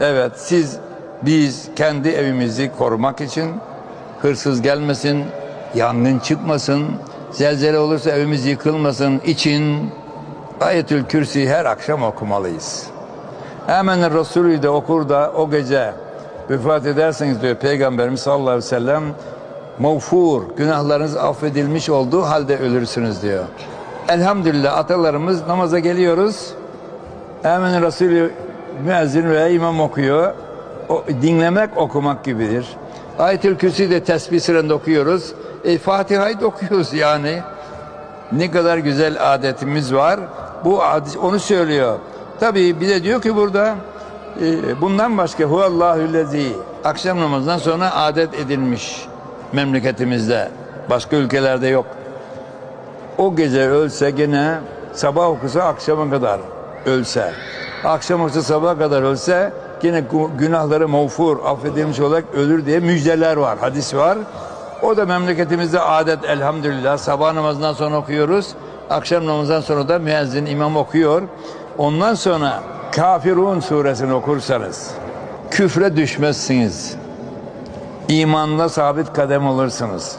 Evet siz biz kendi evimizi korumak için hırsız gelmesin, yangın çıkmasın, zelzele olursa evimiz yıkılmasın için Ayetül Kürsi her akşam okumalıyız. Hemen Resulü de okur da o gece vefat ederseniz diyor Peygamberimiz sallallahu aleyhi ve sellem mağfur, günahlarınız affedilmiş olduğu halde ölürsünüz diyor. Elhamdülillah atalarımız namaza geliyoruz. Hemen Resulü müezzin veya imam okuyor. O, dinlemek okumak gibidir. Ayetül Kürsi de tesbih sırasında okuyoruz. E, Fatiha'yı da okuyoruz yani. Ne kadar güzel adetimiz var. Bu onu söylüyor. Tabii bir de diyor ki burada e, bundan başka huvallahüllezî akşam namazından sonra adet edilmiş memleketimizde. Başka ülkelerde yok. O gece ölse gene sabah okusa akşama kadar ölse. Akşam okusa sabaha kadar ölse yine günahları mağfur, affedilmiş olarak ölür diye müjdeler var, hadis var. O da memleketimizde adet elhamdülillah. Sabah namazından sonra okuyoruz. Akşam namazından sonra da müezzin imam okuyor. Ondan sonra Kafirun suresini okursanız küfre düşmezsiniz. İmanla sabit kadem olursunuz.